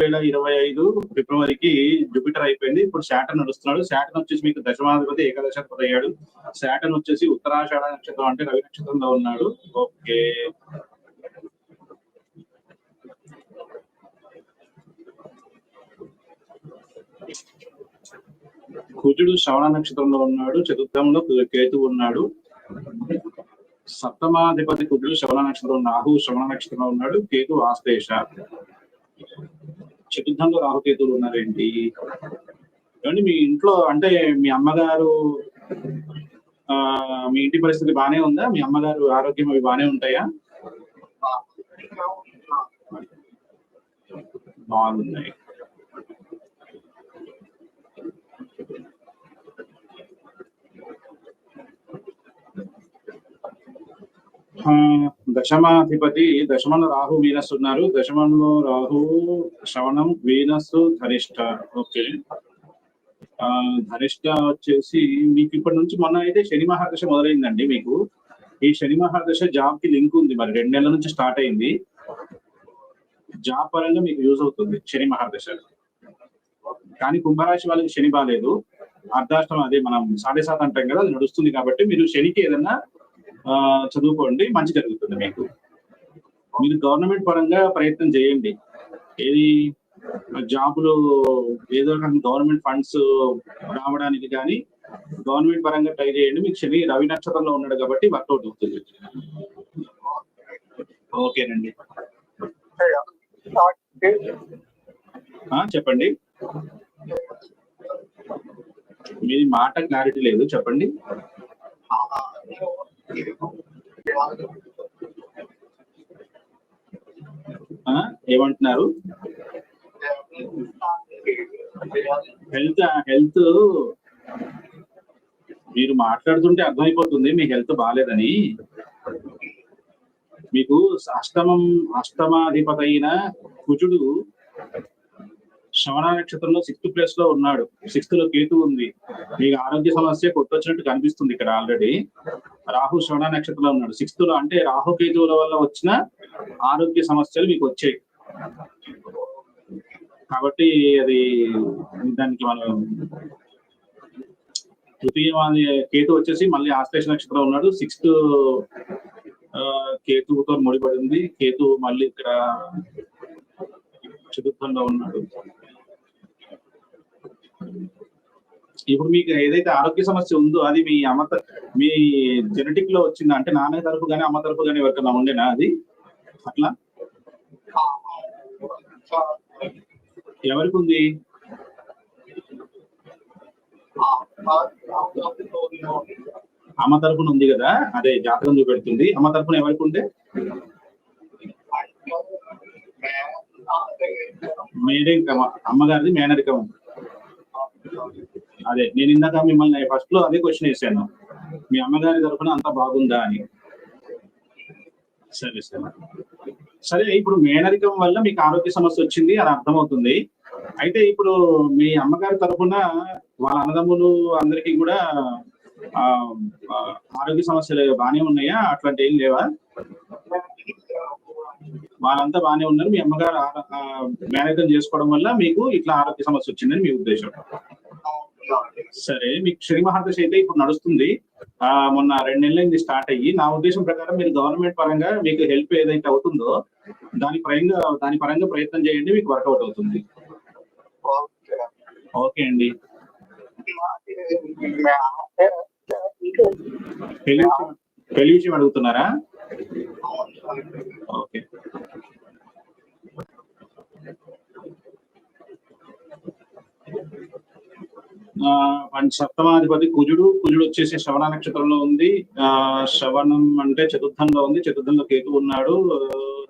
వేల ఇరవై ఐదు ఫిబ్రవరికి జూపిటర్ అయిపోయింది. ఇప్పుడు శాటన్ నడుస్తున్నాడు. శాటన్ వచ్చేసి మీకు దశమాధిపతి ఏకాదశాధిపతి అయ్యాడు. శాటన్ వచ్చేసి ఉత్తరాషాఢ నక్షత్రం అంటే రవి నక్షత్రంలో ఉన్నాడు. ఓకే. కుజుడు శ్రవణ నక్షత్రంలో ఉన్నాడు. చతుర్థంలో కేతు ఉన్నాడు. సప్తమాధిపతి కుజుడు శ్రవణ నక్షత్రం రాహు శ్రవణ నక్షత్రంలో ఉన్నాడు. కేతు ఆశ్లేష చతుర్థంలో రాహుకేతులు ఉన్నారేంటి? ఏమండి మీ ఇంట్లో అంటే మీ అమ్మగారు ఆ మీ ఇంటి పరిస్థితి బానే ఉందా? మీ అమ్మగారు ఆరోగ్యం అవి బానే ఉంటాయా? బాగున్నాయి ఆ, దశమాధిపతి దశమంలో రాహు వీనస్ ఉన్నారు. దశమంలో రాహు శ్రవణం వీనస్ ధరిష్ట ఓకే. ఆ వచ్చేసి మీకు ఇప్పటి నుంచి మొన్న అయితే శని మహాదశ మొదలైందండి మీకు. ఈ శని మహాదశ జాబ్కి లింక్ ఉంది మరి. రెండు నెలల నుంచి స్టార్ట్ అయింది. జాబ్ పరంగా మీకు యూజ్ అవుతుంది శని మహాదశ. కానీ కుంభరాశి వాళ్ళకి శని బాగాలేదు అర్ధాష్టం అదే మనం సాడే సాత్ అంటాం కదా అది నడుస్తుంది కాబట్టి మీరు శనికి ఏదన్నా చదువుకోండి మంచి జరుగుతుంది మీకు. మీరు గవర్నమెంట్ పరంగా ప్రయత్నం చేయండి. ఏది జాబులు ఏదో రకం గవర్నమెంట్ ఫండ్స్ రావడానికి కానీ గవర్నమెంట్ పరంగా ట్రై చేయండి. మీకు శని రవి నక్షత్రంలో ఉన్నాడు కాబట్టి వర్కౌట్ అవుతుంది. ఓకేనండి. చెప్పండి. మీ మాట క్లారిటీ లేదు. చెప్పండి ఆ, ఏమంటున్నారు? హెల్త్ హెల్త్ మీరు మాట్లాడుతుంటే అర్థమైపోతుంది మీ హెల్త్ బాగాలేదని. మీకు అష్టమం అష్టమాధిపతి అయిన కుజుడు శ్రవణ నక్షత్రంలో సిక్స్త్ ప్లేస్లో ఉన్నాడు. సిక్స్త్లో కేతు ఉంది. మీకు ఆరోగ్య సమస్య కొట్టొచ్చినట్టు కనిపిస్తుంది ఇక్కడ ఆల్రెడీ. రాహు శ్రవణ నక్షత్రంలో ఉన్నాడు. సిక్స్త్లో అంటే రాహు కేతువుల వల్ల వచ్చిన ఆరోగ్య సమస్యలు మీకు వచ్చాయి. కాబట్టి అది దానికి మనం తృతీయమాది కేతు వచ్చేసి మళ్ళీ ఆశ్లేష నక్షత్రం ఉన్నాడు. సిక్స్త్ కేతువుతో ముడిపడి ఉంది కేతు మళ్ళీ ఇక్కడ చతుర్థంలో ఉన్నాడు. ఇప్పుడు మీకు ఏదైతే ఆరోగ్య సమస్య ఉందో అది మీ అమ్మ మీ జెనెటిక్లో వచ్చిందా? అంటే నాన్న తరపు కానీ అమ్మ తరపు కానీ ఎవరికైనా ఉండేనా అది? అట్లా? ఎవరికి ఉంది అమ్మ తరపున ఉంది కదా? అదే జాతకం చూపెడుతుంది. అమ్మ తరపున ఎవరికి ఉండే మేనరికం అమ్మగారిది మేనరికం. అదే నేను ఇందాక మిమ్మల్ని ఫస్ట్లో అదే క్వశ్చన్ వేసాను. మీ అమ్మగారి తరపున అంత బాగుందా అని. సరే సరే. సరే ఇప్పుడు మేనరికం వల్ల మీకు ఆరోగ్య సమస్య వచ్చింది అని అర్థమవుతుంది. అయితే ఇప్పుడు మీ అమ్మగారి తరఫున వాళ్ళ అన్నదమ్ములు అందరికీ కూడా ఆరోగ్య సమస్యలు బాగానే ఉన్నాయా? అట్లాంటి ఏం లేవా? వాళ్ళంతా బాగానే ఉన్నారు. మీ అమ్మగారు మేనేజం చేసుకోవడం వల్ల మీకు ఇట్లా ఆరోగ్య సమస్య వచ్చిందని మీ ఉద్దేశం. సరే మీకు శ్రీ మహాదశ అయితే ఇప్పుడు నడుస్తుంది. ఆ మొన్న రెండు నెలలైంది స్టార్ట్ అయ్యి. నా ఉద్దేశం ప్రకారం మీరు గవర్నమెంట్ పరంగా మీకు హెల్ప్ ఏదైతే అవుతుందో దాని పరంగా దాని పరంగా ప్రయత్నం చేయండి మీకు వర్కౌట్ అవుతుంది. ఓకే అండి. పెళ్ళి విషయం- పెళ్ళి విషయం అడుగుతున్నారా ఓకే ఆ, అండ్ సప్తమాధిపతి కుజుడు కుజుడు వచ్చేసి శ్రవణ నక్షత్రంలో ఉంది. ఆ శ్రవణం అంటే చతుర్థంలో ఉంది. చతుర్థంలో కేతు ఉన్నాడు.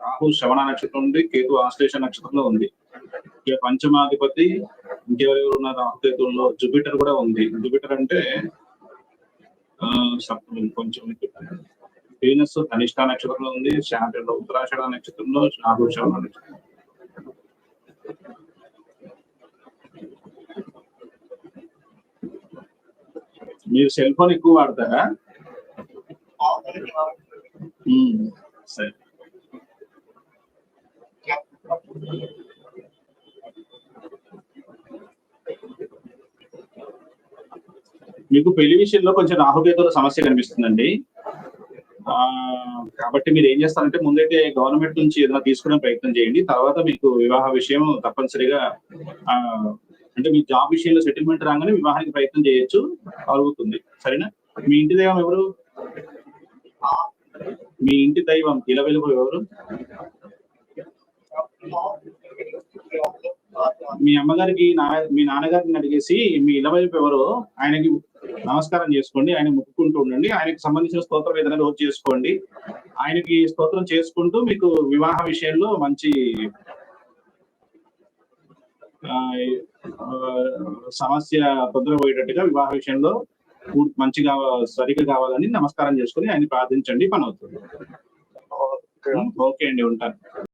రాహు శ్రవణ నక్షత్రం ఉంది. కేతు ఆశ్లేష నక్షత్రంలో ఉంది. ఇక పంచమాధిపతి ఇంకెవరెవరు ఉన్నారు? రాహుకేతుల్లో జూపిటర్ కూడా ఉంది. జూపిటర్ అంటే ఆ కొంచెం వీనస్ ధనిష్ట నక్షత్రంలో ఉంది. శాంతిలో ఉత్తరాషాఢ నక్షత్రంలో రాహు శ్రవణ నక్షత్రం. మీరు సెల్ ఫోన్ ఎక్కువ వాడతారా? సరే. మీకు పెళ్ళి విషయంలో కొంచెం రాహుకేతుల సమస్య కనిపిస్తుందండి. కాబట్టి మీరు ఏం చేస్తారంటే ముందైతే గవర్నమెంట్ నుంచి ఏదైనా తీసుకోవడానికి ప్రయత్నం చేయండి. తర్వాత మీకు వివాహ విషయం తప్పనిసరిగా అంటే మీ జాబ్ విషయంలో సెటిల్మెంట్ రాగానే వివాహానికి ప్రయత్నం చేయొచ్చు కలుగుతుంది సరేనా? మీ ఇంటి దైవం ఎవరు? మీ ఇంటి దైవం ఇలా వెలుగు ఎవరు? మీ అమ్మగారికి నా- మీ నాన్నగారిని అడిగేసి మీ ఇలవైపు ఎవరో ఆయనకి నమస్కారం చేసుకోండి ఆయన ముక్కుకుంటూ ఉండండి. ఆయనకి సంబంధించిన స్తోత్రం ఏదైనా రోజు చేసుకోండి. ఆయనకి స్తోత్రం చేసుకుంటూ మీకు వివాహ విషయంలో మంచి సమస్య తొందరపోయేటట్టుగా వివాహ విషయంలో మంచిగా సరిగా కావాలని నమస్కారం చేసుకుని ఆయన ప్రార్థించండి పని అవుతుంది. ఓకే అండి ఉంటాను.